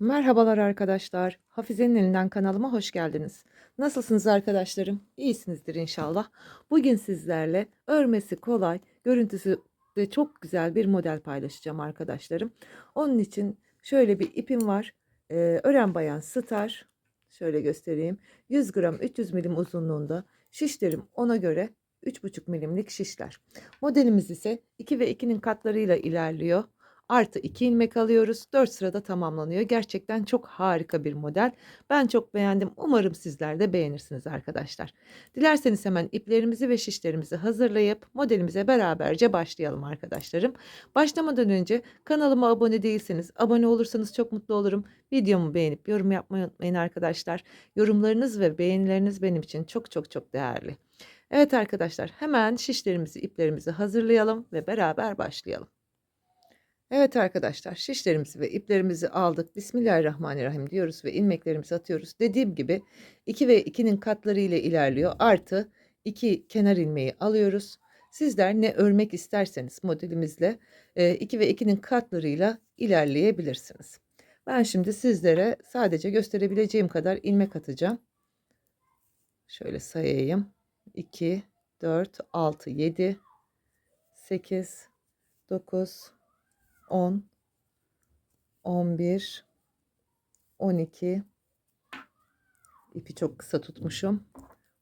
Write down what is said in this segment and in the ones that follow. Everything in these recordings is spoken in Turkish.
Merhabalar arkadaşlar. Hafize'nin elinden kanalıma hoş geldiniz. Nasılsınız arkadaşlarım? İyisinizdir inşallah. Bugün sizlerle örmesi kolay, görüntüsü de çok güzel bir model paylaşacağım arkadaşlarım. Onun için şöyle bir ipim var. Ee, ören bayan star. Şöyle göstereyim. 100 gram 300 milim uzunluğunda. Şişlerim ona göre 3,5 milimlik şişler. Modelimiz ise 2 ve 2'nin katlarıyla ilerliyor artı 2 ilmek alıyoruz. 4 sırada tamamlanıyor. Gerçekten çok harika bir model. Ben çok beğendim. Umarım sizler de beğenirsiniz arkadaşlar. Dilerseniz hemen iplerimizi ve şişlerimizi hazırlayıp modelimize beraberce başlayalım arkadaşlarım. Başlamadan önce kanalıma abone değilseniz abone olursanız çok mutlu olurum. Videomu beğenip yorum yapmayı unutmayın arkadaşlar. Yorumlarınız ve beğenileriniz benim için çok çok çok değerli. Evet arkadaşlar hemen şişlerimizi iplerimizi hazırlayalım ve beraber başlayalım. Evet arkadaşlar şişlerimizi ve iplerimizi aldık. Bismillahirrahmanirrahim diyoruz ve ilmeklerimizi atıyoruz. Dediğim gibi 2 ve 2'nin katları ile ilerliyor. Artı 2 kenar ilmeği alıyoruz. Sizler ne örmek isterseniz modelimizle 2 ve 2'nin katlarıyla ilerleyebilirsiniz. Ben şimdi sizlere sadece gösterebileceğim kadar ilmek atacağım. Şöyle sayayım. 2, 4, 6, 7, 8, 9, 10 11 12 ipi çok kısa tutmuşum.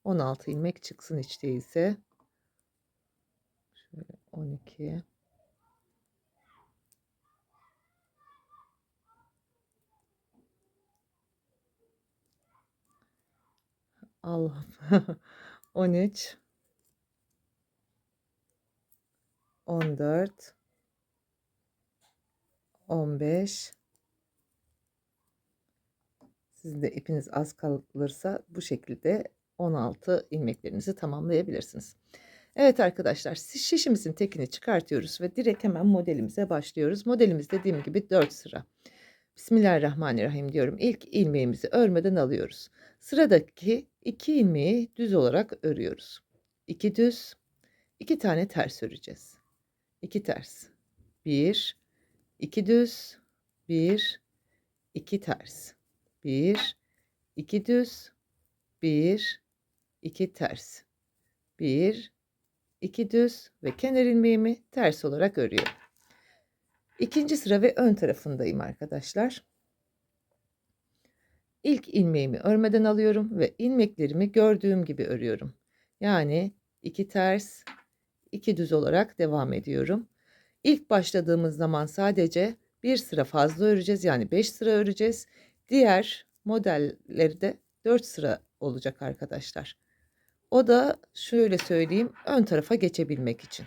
16 ilmek çıksın hiç değilse. Şöyle 12 Allah. 13 14 15 sizin de ipiniz az kalırsa bu şekilde 16 ilmeklerinizi tamamlayabilirsiniz. Evet arkadaşlar şişimizin tekini çıkartıyoruz ve direkt hemen modelimize başlıyoruz. Modelimiz dediğim gibi 4 sıra. Bismillahirrahmanirrahim diyorum. İlk ilmeğimizi örmeden alıyoruz. Sıradaki iki ilmeği düz olarak örüyoruz. 2 düz, 2 tane ters öreceğiz. 2 ters. 1 2 düz, 1, 2 ters. 1, 2 düz, 1, 2 ters. 1, 2 düz ve kenar ilmeğimi ters olarak örüyorum. İkinci sıra ve ön tarafındayım arkadaşlar. İlk ilmeğimi örmeden alıyorum ve ilmeklerimi gördüğüm gibi örüyorum. Yani 2 ters, 2 düz olarak devam ediyorum. İlk başladığımız zaman sadece bir sıra fazla öreceğiz. Yani 5 sıra öreceğiz. Diğer modelleri de 4 sıra olacak arkadaşlar. O da şöyle söyleyeyim ön tarafa geçebilmek için.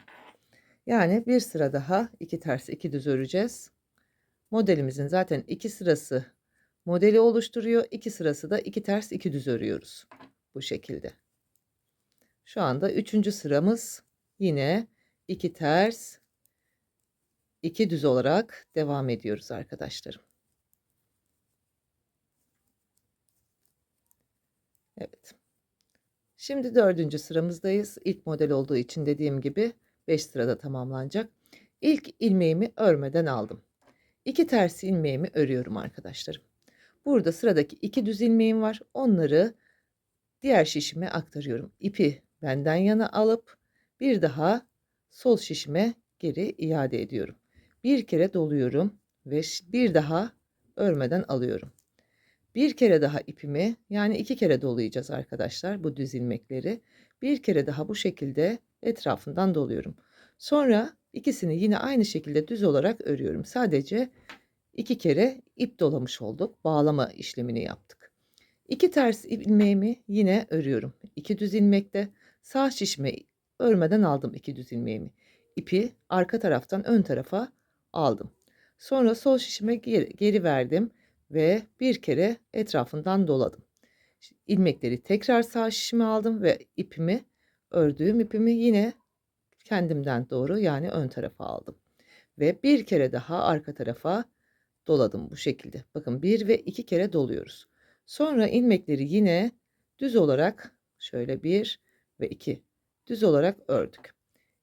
Yani bir sıra daha iki ters iki düz öreceğiz. Modelimizin zaten iki sırası modeli oluşturuyor. iki sırası da iki ters iki düz örüyoruz. Bu şekilde. Şu anda üçüncü sıramız yine iki ters 2 düz olarak devam ediyoruz arkadaşlarım. Evet. Şimdi dördüncü sıramızdayız. İlk model olduğu için dediğim gibi 5 sırada tamamlanacak. İlk ilmeğimi örmeden aldım. İki ters ilmeğimi örüyorum arkadaşlarım. Burada sıradaki iki düz ilmeğim var. Onları diğer şişime aktarıyorum. İpi benden yana alıp bir daha sol şişime geri iade ediyorum bir kere doluyorum ve bir daha örmeden alıyorum. Bir kere daha ipimi yani iki kere dolayacağız arkadaşlar bu düz ilmekleri. Bir kere daha bu şekilde etrafından doluyorum. Sonra ikisini yine aynı şekilde düz olarak örüyorum. Sadece iki kere ip dolamış olduk. Bağlama işlemini yaptık. İki ters ilmeğimi yine örüyorum. İki düz ilmekte sağ şişme örmeden aldım iki düz ilmeğimi. İpi arka taraftan ön tarafa aldım. Sonra sol şişime geri, verdim ve bir kere etrafından doladım. İlmekleri tekrar sağ şişime aldım ve ipimi ördüğüm ipimi yine kendimden doğru yani ön tarafa aldım. Ve bir kere daha arka tarafa doladım bu şekilde. Bakın bir ve iki kere doluyoruz. Sonra ilmekleri yine düz olarak şöyle bir ve iki düz olarak ördük.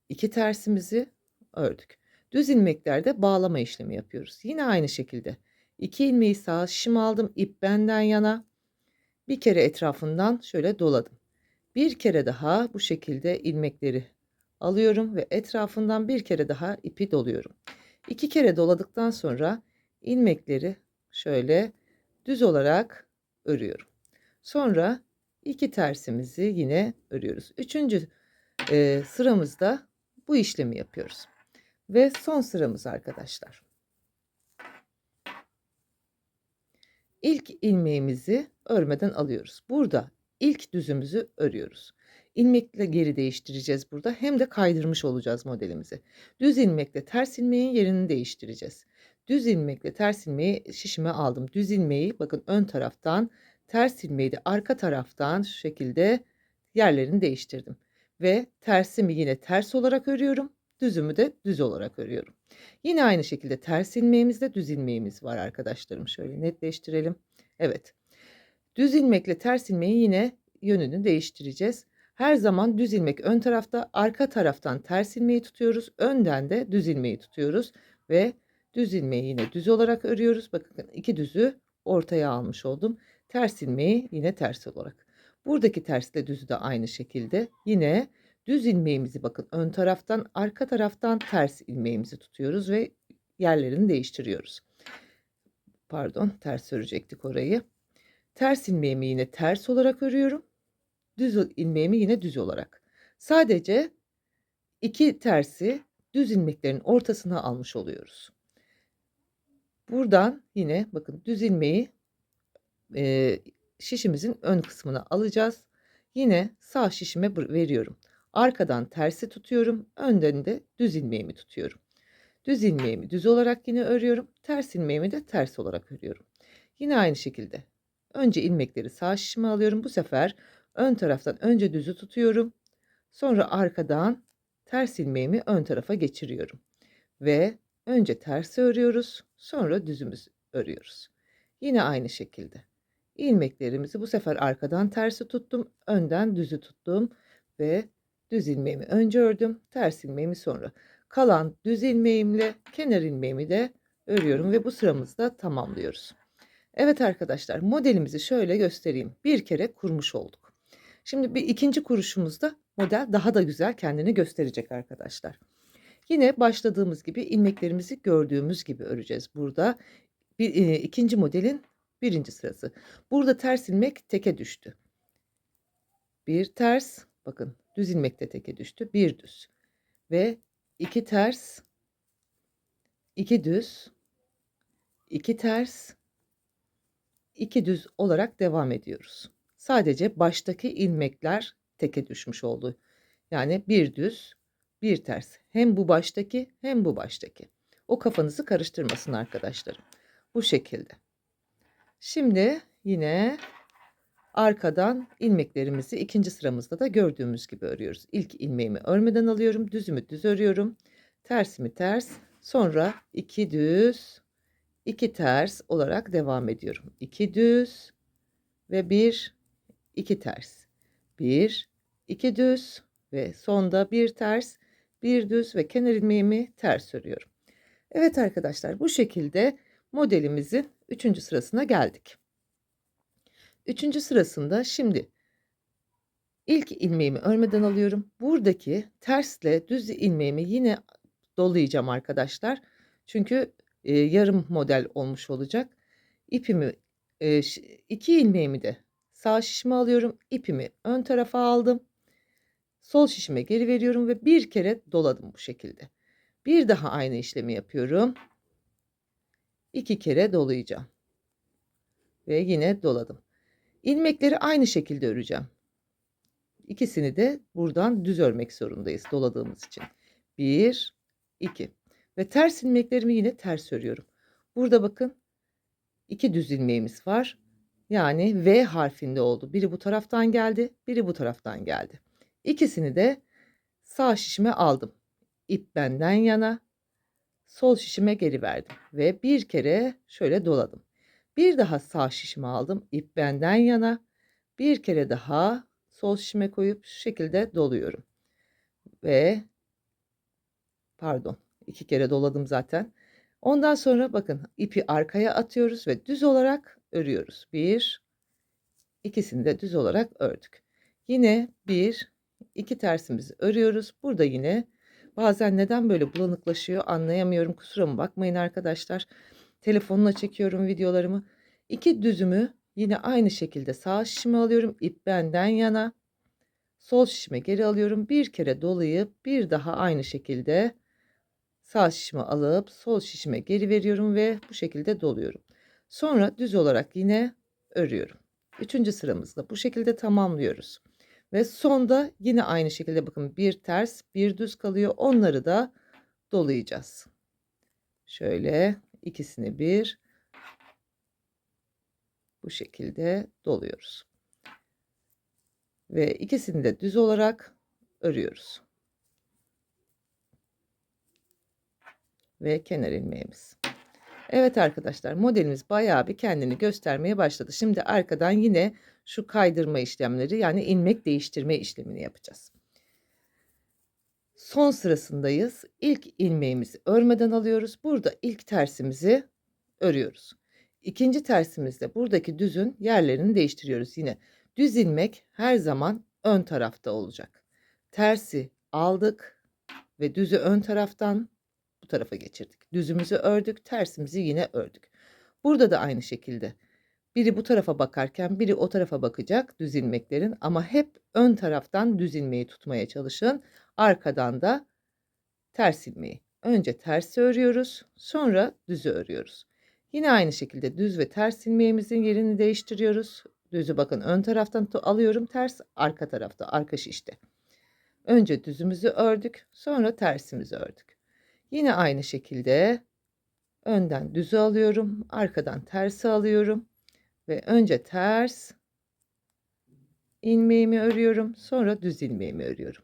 İki tersimizi ördük. Düz ilmeklerde bağlama işlemi yapıyoruz. Yine aynı şekilde 2 ilmeği sağ şişime aldım. ip benden yana. Bir kere etrafından şöyle doladım. Bir kere daha bu şekilde ilmekleri alıyorum ve etrafından bir kere daha ipi doluyorum. İki kere doladıktan sonra ilmekleri şöyle düz olarak örüyorum. Sonra iki tersimizi yine örüyoruz. Üçüncü e, sıramızda bu işlemi yapıyoruz. Ve son sıramız arkadaşlar. İlk ilmeğimizi örmeden alıyoruz. Burada ilk düzümüzü örüyoruz. İlmekle geri değiştireceğiz burada. Hem de kaydırmış olacağız modelimizi. Düz ilmekle ters ilmeğin yerini değiştireceğiz. Düz ilmekle ters ilmeği şişime aldım. Düz ilmeği bakın ön taraftan, ters ilmeği de arka taraftan şu şekilde yerlerini değiştirdim. Ve tersimi yine ters olarak örüyorum. Düzümü de düz olarak örüyorum. Yine aynı şekilde ters ilmeğimizde düz ilmeğimiz var arkadaşlarım. Şöyle netleştirelim. Evet. Düz ilmekle ters ilmeği yine yönünü değiştireceğiz. Her zaman düz ilmek ön tarafta, arka taraftan ters ilmeği tutuyoruz. Önden de düz ilmeği tutuyoruz ve düz ilmeği yine düz olarak örüyoruz. Bakın iki düzü ortaya almış oldum. Ters ilmeği yine ters olarak. Buradaki tersle düzü de aynı şekilde. Yine düz ilmeğimizi bakın ön taraftan, arka taraftan ters ilmeğimizi tutuyoruz ve yerlerini değiştiriyoruz. Pardon, ters örecektik orayı. Ters ilmeğimi yine ters olarak örüyorum düz ilmeğimi yine düz olarak. Sadece iki tersi düz ilmeklerin ortasına almış oluyoruz. Buradan yine bakın düz ilmeği e, şişimizin ön kısmına alacağız. Yine sağ şişime veriyorum. Arkadan tersi tutuyorum. Önden de düz ilmeğimi tutuyorum. Düz ilmeğimi düz olarak yine örüyorum. Ters ilmeğimi de ters olarak örüyorum. Yine aynı şekilde. Önce ilmekleri sağ şişime alıyorum. Bu sefer Ön taraftan önce düzü tutuyorum. Sonra arkadan ters ilmeğimi ön tarafa geçiriyorum. Ve önce tersi örüyoruz. Sonra düzümüz örüyoruz. Yine aynı şekilde. ilmeklerimizi bu sefer arkadan tersi tuttum. Önden düzü tuttum. Ve düz ilmeğimi önce ördüm. Ters ilmeğimi sonra. Kalan düz ilmeğimle kenar ilmeğimi de örüyorum ve bu sıramızda tamamlıyoruz. Evet arkadaşlar modelimizi şöyle göstereyim. Bir kere kurmuş olduk. Şimdi bir ikinci kuruşumuzda model daha da güzel kendini gösterecek arkadaşlar. Yine başladığımız gibi ilmeklerimizi gördüğümüz gibi öreceğiz. Burada bir, e, ikinci modelin birinci sırası. Burada ters ilmek teke düştü. Bir ters, bakın düz ilmek de teke düştü. Bir düz ve iki ters, iki düz, iki ters, iki düz olarak devam ediyoruz. Sadece baştaki ilmekler teke düşmüş oldu. Yani bir düz, bir ters. Hem bu baştaki hem bu baştaki. O kafanızı karıştırmasın arkadaşlarım. Bu şekilde. Şimdi yine arkadan ilmeklerimizi ikinci sıramızda da gördüğümüz gibi örüyoruz. İlk ilmeğimi örmeden alıyorum. Düzümü düz örüyorum. Tersimi ters. Sonra iki düz, iki ters olarak devam ediyorum. İki düz ve bir 2 ters. 1, 2 düz ve sonda bir ters, bir düz ve kenar ilmeğimi ters örüyorum. Evet arkadaşlar bu şekilde modelimizin 3. sırasına geldik. 3. sırasında şimdi ilk ilmeğimi örmeden alıyorum. Buradaki tersle düz ilmeğimi yine dolayacağım arkadaşlar. Çünkü e, yarım model olmuş olacak. İpimi e, iki ilmeğimi de Sağ şişimi alıyorum. ipimi ön tarafa aldım. Sol şişime geri veriyorum ve bir kere doladım bu şekilde. Bir daha aynı işlemi yapıyorum. İki kere dolayacağım. Ve yine doladım. İlmekleri aynı şekilde öreceğim. İkisini de buradan düz örmek zorundayız doladığımız için. Bir, iki. Ve ters ilmeklerimi yine ters örüyorum. Burada bakın iki düz ilmeğimiz var. Yani V harfinde oldu. Biri bu taraftan geldi, biri bu taraftan geldi. İkisini de sağ şişime aldım. İp benden yana, sol şişime geri verdim ve bir kere şöyle doladım. Bir daha sağ şişime aldım. İp benden yana, bir kere daha sol şişime koyup şu şekilde doluyorum. Ve pardon, iki kere doladım zaten. Ondan sonra bakın ipi arkaya atıyoruz ve düz olarak örüyoruz. Bir, ikisini de düz olarak ördük. Yine bir, iki tersimizi örüyoruz. Burada yine bazen neden böyle bulanıklaşıyor anlayamıyorum. Kusura bakmayın arkadaşlar. Telefonla çekiyorum videolarımı. İki düzümü yine aynı şekilde sağ şişime alıyorum. İp benden yana. Sol şişime geri alıyorum. Bir kere dolayıp bir daha aynı şekilde sağ şişime alıp sol şişime geri veriyorum ve bu şekilde doluyorum. Sonra düz olarak yine örüyorum. Üçüncü sıramızda bu şekilde tamamlıyoruz. Ve sonda yine aynı şekilde bakın bir ters bir düz kalıyor. Onları da dolayacağız. Şöyle ikisini bir bu şekilde doluyoruz. Ve ikisini de düz olarak örüyoruz. Ve kenar ilmeğimiz. Evet arkadaşlar modelimiz bayağı bir kendini göstermeye başladı. Şimdi arkadan yine şu kaydırma işlemleri yani ilmek değiştirme işlemini yapacağız. Son sırasındayız. İlk ilmeğimizi örmeden alıyoruz. Burada ilk tersimizi örüyoruz. İkinci tersimizde buradaki düzün yerlerini değiştiriyoruz. Yine düz ilmek her zaman ön tarafta olacak. Tersi aldık ve düzü ön taraftan bu tarafa geçirdik. Düzümüzü ördük, tersimizi yine ördük. Burada da aynı şekilde. Biri bu tarafa bakarken biri o tarafa bakacak düz ilmeklerin ama hep ön taraftan düz ilmeği tutmaya çalışın. Arkadan da ters ilmeği. Önce tersi örüyoruz, sonra düzü örüyoruz. Yine aynı şekilde düz ve ters ilmeğimizin yerini değiştiriyoruz. Düzü bakın ön taraftan alıyorum, ters arka tarafta, arka şişte. Önce düzümüzü ördük, sonra tersimizi ördük. Yine aynı şekilde önden düzü alıyorum, arkadan tersi alıyorum ve önce ters ilmeğimi örüyorum, sonra düz ilmeğimi örüyorum.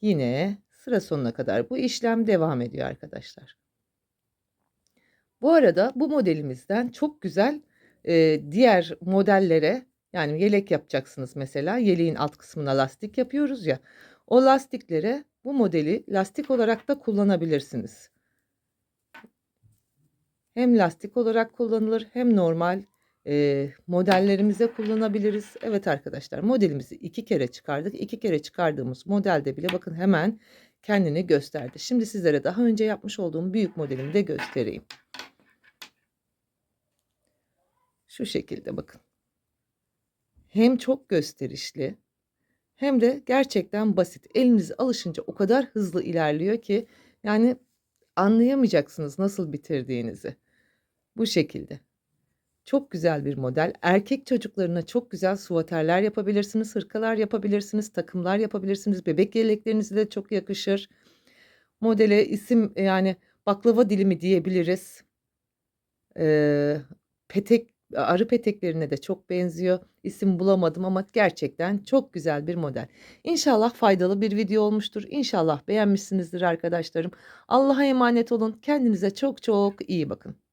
Yine sıra sonuna kadar bu işlem devam ediyor arkadaşlar. Bu arada bu modelimizden çok güzel e, diğer modellere yani yelek yapacaksınız mesela yeleğin alt kısmına lastik yapıyoruz ya o lastiklere bu modeli lastik olarak da kullanabilirsiniz. Hem lastik olarak kullanılır hem normal e, modellerimize kullanabiliriz. Evet arkadaşlar modelimizi iki kere çıkardık. İki kere çıkardığımız modelde bile bakın hemen kendini gösterdi. Şimdi sizlere daha önce yapmış olduğum büyük modelimi de göstereyim. Şu şekilde bakın. Hem çok gösterişli hem de gerçekten basit. Eliniz alışınca o kadar hızlı ilerliyor ki yani anlayamayacaksınız nasıl bitirdiğinizi. Bu şekilde. Çok güzel bir model. Erkek çocuklarına çok güzel suvaterler yapabilirsiniz, hırkalar yapabilirsiniz, takımlar yapabilirsiniz. Bebek yeleklerinize de çok yakışır. Modele isim yani baklava dilimi diyebiliriz. Ee, petek arı peteklerine de çok benziyor. İsim bulamadım ama gerçekten çok güzel bir model. İnşallah faydalı bir video olmuştur. İnşallah beğenmişsinizdir arkadaşlarım. Allah'a emanet olun. Kendinize çok çok iyi bakın.